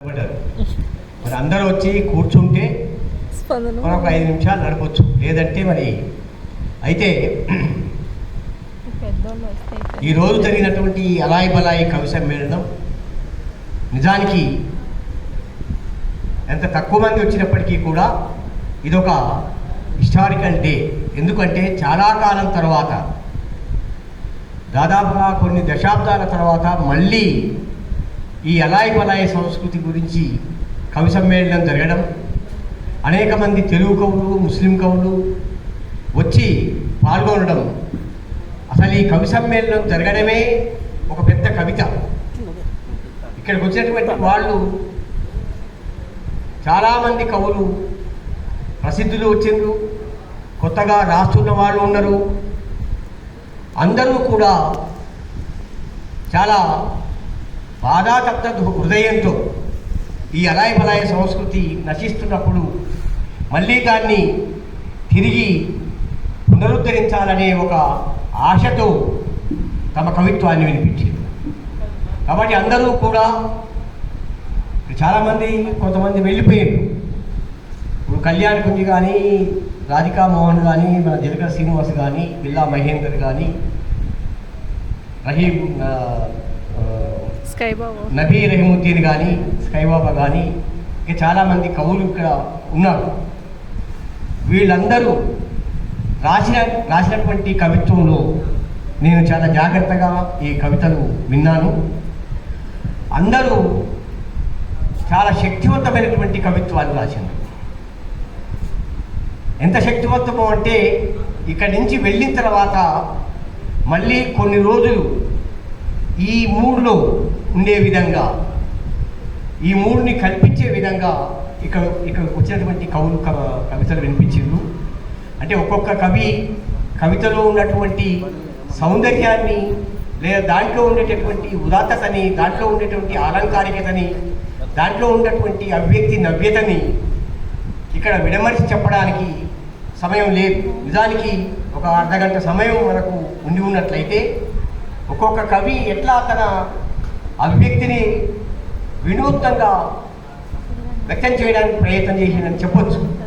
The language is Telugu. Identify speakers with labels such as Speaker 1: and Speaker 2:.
Speaker 1: మరి అందరూ వచ్చి కూర్చుంటే మనం ఒక ఐదు నిమిషాలు నడపచ్చు. లేదంటే మరి అయితే
Speaker 2: పెద్దోళ్ళు వస్తే ఇక్కడ
Speaker 1: ఈ రోజు జరిగినటువంటి అలాయి బలాయి కవి సమ్మేళనం నిజానికి ఎంత తక్కువ మంది వచ్చినప్పటికీ కూడా ఇదొక హిస్టారికల్ డే. ఎందుకంటే చాలా కాలం తర్వాత దాదాపుగా కొన్ని దశాబ్దాల తర్వాత మళ్ళీ ఈ అలాయి పలాయ సంస్కృతి గురించి కవి సమ్మేళనం జరగడం అనేక మంది తెలుగు కవులు ముస్లిం కవులు వచ్చి పాల్గొనడం అసలు ఈ కవి సమ్మేళనం జరగడమే ఒక పెద్ద కవిత. ఇక్కడికి వచ్చినటువంటి వాళ్ళు చాలామంది కవులు ప్రసిద్ధులు వచ్చిండ్రు కొత్తగా రాస్తున్న వాళ్ళు ఉన్నారు. అందరూ కూడా చాలా బాధాతప్త హృదయంతో. ఈ అలాయ బలాయ సంస్కృతి నశిస్తున్నప్పుడు మళ్ళీ దాన్ని తిరిగి పునరుద్ధరించాలనే ఒక ఆశతో తమ కవిత్వాన్ని వినిపించారు. కాబట్టి అందరూ కూడా చాలామంది కొంతమంది వెళ్ళిపోయారు. ఇప్పుడు కళ్యాణ్ కుంజి కానీ రాధికా మోహన్ కానీ మన జలకర్ శ్రీనివాస్ కానీ బిల్లా మహేందర్ కానీ రహీం ఆ, నబీ రహీముద్దీన్ కానీ స్కైబాబా కానీ ఇంకా చాలామంది కవులు ఇక్కడ ఉన్నారు. వీళ్ళందరూ రాసిన రాసినటువంటి కవిత్వంలో నేను చాలా జాగ్రత్తగా ఈ కవితలు విన్నాను. అందరూ చాలా శక్తివంతమైనటువంటి కవిత్వాలు రాసింది ఎంత శక్తివంతమో అంటే ఇక్కడి నుంచి వెళ్ళిన తర్వాత మళ్ళీ కొన్ని రోజులు ఈ మూడ్లో ఉండే విధంగా ఈ మూడ్ని కల్పించే విధంగా ఇక్కడ ఇక్కడ వచ్చినటువంటి కవులు కవితలు వినిపించిండ్రు. అంటే ఒక్కొక్క కవి కవితలో ఉన్నటువంటి సౌందర్యాన్ని లేదా దాంట్లో ఉండేటటువంటి ఉదాత్తతని దాంట్లో ఉండేటువంటి అలంకారికతని దాంట్లో ఉన్నటువంటి అవ్యక్తి నవ్యతని ఇక్కడ విడమరిచి చెప్పడానికి సమయం లేదు. నిజానికి ఒక అర్ధగంట సమయం మనకు ఉండి ఉన్నట్లయితే ఒక్కొక్క కవి ఎట్లా తన అభివ్యక్తిని వినూత్నంగా వ్యక్తం చేయడానికి ప్రయత్నం చేసిందని చెప్పొచ్చు.